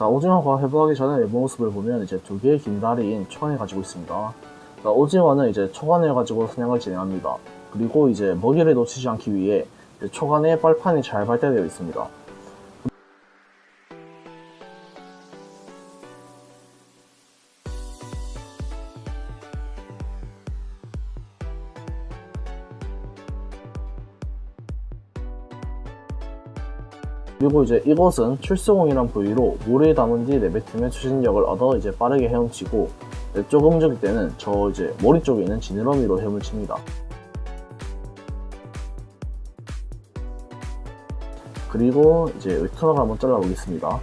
자, 오징어가 회복하기 전에 모습을 보면 이제 두 개의 긴 다리인 초간을 가지고 있습니다. 자, 오징어는 이제 초간을 가지고 사냥을 진행합니다. 그리고 이제 먹이를 놓치지 않기 위해 초간에 빨판이 잘 발달되어 있습니다. 그리고 이제 이곳은 출수공이란 부위로 물을 담은 뒤 내뱉으면 추진력을 얻어 이제 빠르게 헤엄치고 조금 움직일 때는 저 이제 머리 쪽에 있는 지느러미로 헤엄을 칩니다. 그리고 이제 웨터널을 한번 잘라보겠습니다.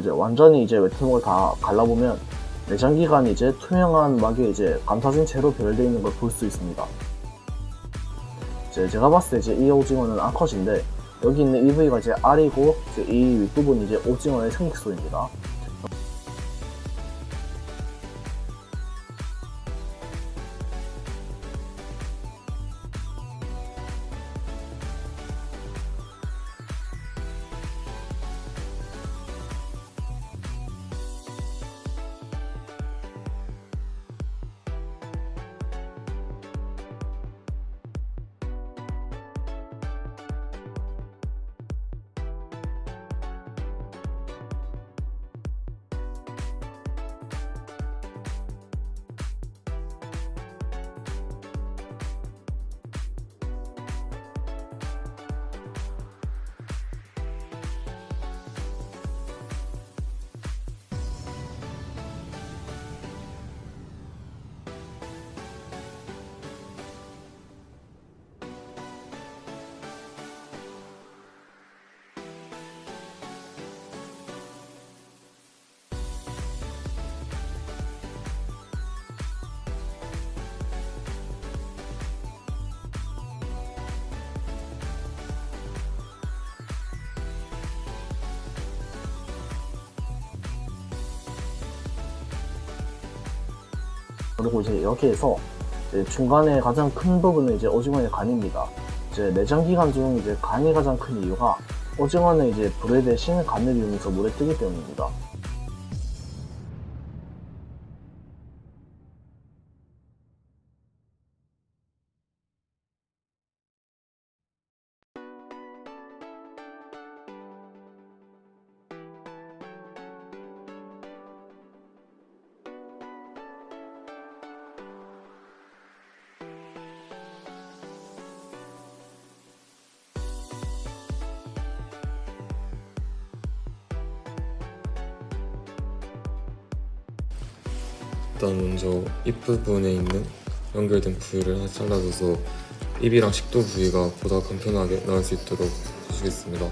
이제 완전히 이제 웨트목을 다 갈라보면 내장기관이 이제 투명한 막에 이제 감싸진 채로 배열되어 있는 걸 볼 수 있습니다. 이제 제가 봤을 때 이제 이 오징어는 암컷인데 여기 있는 이 부위가 이제 알이고 이제 이 윗부분이 이제 오징어의 생식소입니다. 그리고 이제 여기에서 이제 중간에 가장 큰 부분은 이제 오징어의 간입니다. 이제 내장 기관 중 이제 간이 가장 큰 이유가 오징어는 이제 불에 대신 간을 이용해서 물에 뜨기 때문입니다. 일단 먼저 입 부분에 있는 연결된 부위를 잘라줘서 입이랑 식도 부위가 보다 간편하게 나올 수 있도록 해주겠습니다.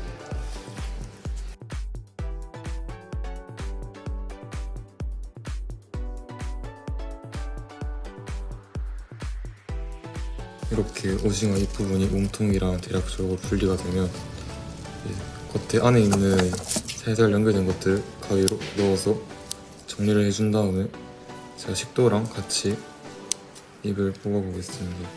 이렇게 오징어 입 부분이 몸통이랑 대략적으로 분리가 되면 겉에 안에 있는 살살 연결된 것들 가위로 넣어서 정리를 해준 다음에 제가 식도랑 같이 입을 뽑아보겠습니다.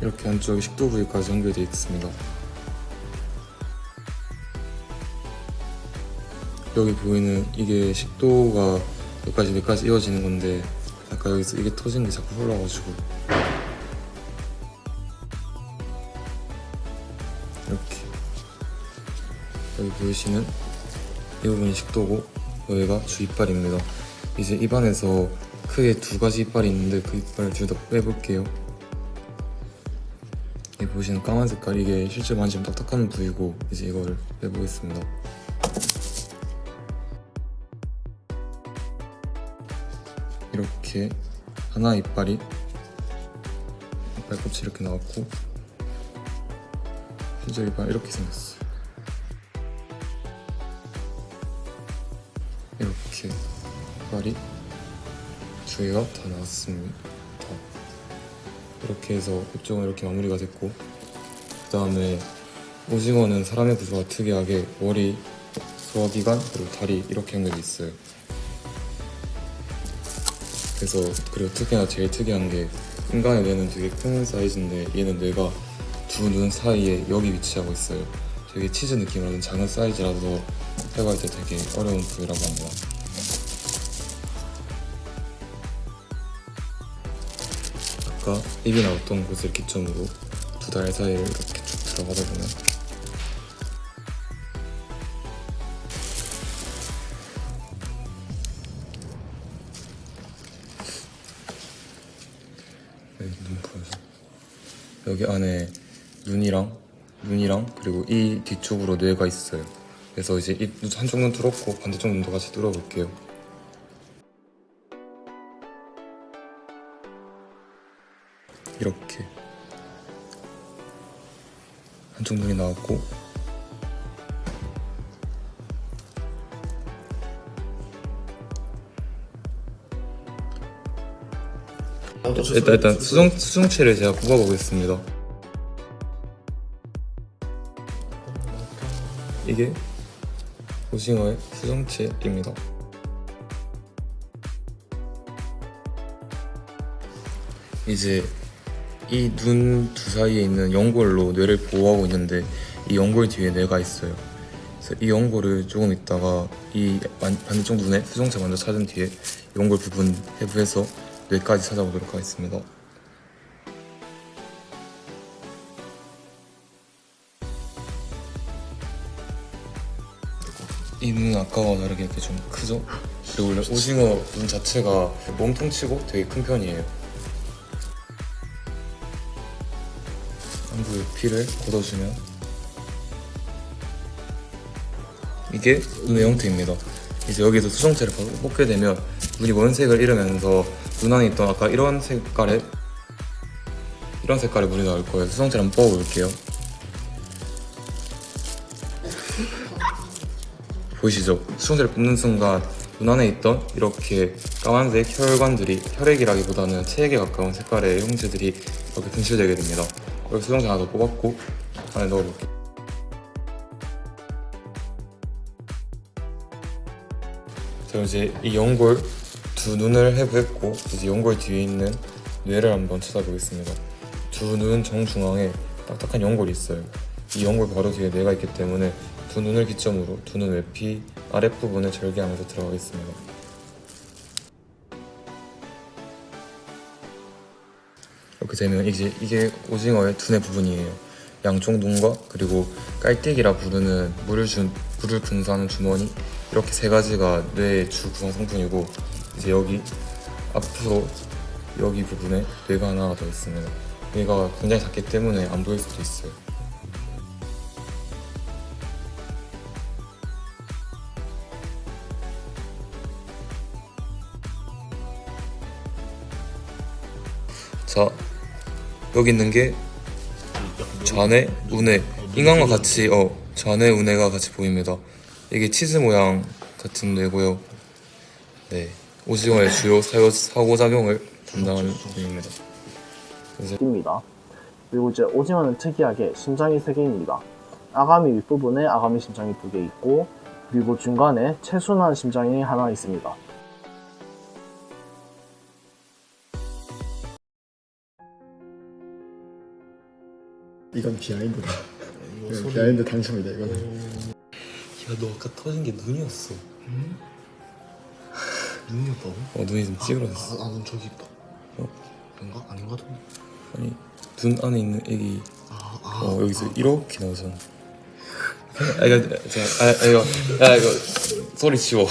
이렇게 안쪽에 식도 부위까지 연결되어 있습니다. 여기 보이는 이게 식도가 여기까지 여기까지 이어지는 건데 아까 여기서 이게 터진 게 자꾸 흘러가지고 여기 보이시는 이 부분이 식도고 여기가 주 이빨입니다. 이제 입안에서 크게 두 가지 이빨이 있는데 그 이빨을 둘 다 빼볼게요. 여기 보시는 까만 색깔 이게 실제 만지면 딱딱한 부위고 이제 이거를 빼보겠습니다. 이렇게 하나 이빨이 이빨 끝이 이렇게 나왔고 실제 이빨 이렇게 생겼어요. 이빨이 두 개가 다 나왔습니다. 이렇게 해서 이쪽은 이렇게 마무리가 됐고 그 다음에 오징어는 사람의 구조가 특이하게 머리, 소화기관 그리고 다리 이렇게 연결돼 있어요. 그래서 그리고 특히나 제일 특이한 게 인간의 뇌는 되게 큰 사이즈인데 얘는 뇌가 두 눈 사이에 여기 위치하고 있어요. 되게 치즈 느낌으로는 작은 사이즈라서 해갈 때 되게 어려운 부위라고 합니다. 아까 입이 나왔던 곳을 기점으로 두 달 사이에 이렇게 쭉 들어가다 보면 보여줘. 여기 안에 눈이랑 눈이랑 그리고 이 뒤쪽으로 뇌가 있어요. 그래서 이제 이 눈- 한쪽 눈 뚫었고 반대쪽 눈도 같이 뚫어볼게요. 이렇게 한쪽 눈이 나왔고 일단 일단 수정 수정체를 제가 뽑아보겠습니다. 이게 오징어의 수정체입니다. 이제 이 눈 두 사이에 있는 연골로 뇌를 보호하고 있는데 이 연골 뒤에 뇌가 있어요. 그래서 이 연골을 조금 있다가 이 반- 반대쪽 눈에 수정체 먼저 찾은 뒤에 연골 부분 해부해서 뇌까지 찾아보도록 하겠습니다. 이 눈은 아까와 다르게 이렇게 좀 크죠? 그리고 원래 오징어 눈 자체가 몸통치고 되게 큰 편이에요. 피를 걷어주면 이게 눈의 형태입니다. 이제 여기서 수정체를 뽑게 되면 눈이 원색을 잃으면서 눈 안에 있던 아까 이런 색깔의 이런 색깔의 물이 나올 거예요. 수정체를 한번 뽑아볼게요. 보이시죠? 수정체를 뽑는 순간 눈 안에 있던 이렇게 까만색 혈관들이 혈액이라기보다는 체액에 가까운 색깔의 형체들이 이렇게 분실되게 됩니다. 여기 수정체 하나 더 뽑았고 안에 넣어볼게요. 자 이제 이 연골 두 눈을 해부했고 이제 연골 뒤에 있는 뇌를 한번 찾아보겠습니다. 두 눈 정중앙에 딱딱한 연골이 있어요. 이 연골 바로 뒤에 뇌가 있기 때문에 두 눈을 기점으로 두 눈 외피 아랫부분을 절개하면서 들어가겠습니다. 이렇게 되면 이제 이게 오징어의 두뇌 부분이에요. 양쪽 눈과 그리고 깔때기라 부르는 물을 준 물을 분사하는 주머니 이렇게 세 가지가 뇌의 주 구성 성분이고 이제 여기 앞으로 여기 부분에 뇌가 하나가 더 있습니다. 뇌가 굉장히 작기 때문에 안 보일 수도 있어요. 자 여기 있는 게 좌뇌, 우뇌 인간과 같이 어 좌뇌, 우뇌가 같이 보입니다. 이게 치즈 모양 같은 뇌고요. 네 오징어의 주요 사고, 사고 작용을 담당하는 부분입니다. 입니다. 그리고 이제 오징어는 특이하게 심장이 3개입니다. 아가미 윗부분에 아가미 심장이 2개 있고 그리고 중간에 채순한 심장이 하나 있습니다. 이건 비하인드다. 이건 비하인드 당첨이다 이거는. 야너 아까 터진 게 눈이었어. 눈이었다고? 어 눈이 좀 찌그러졌어. 아, 아, 눈 저기 있다. 어? 뭔가 아닌가 도 아니 눈 안에 있는 애기 아, 아. 어 여기서 이렇게 나오잖아. 아 이거 자, 아, 아 이거 야 이거 소리 치워.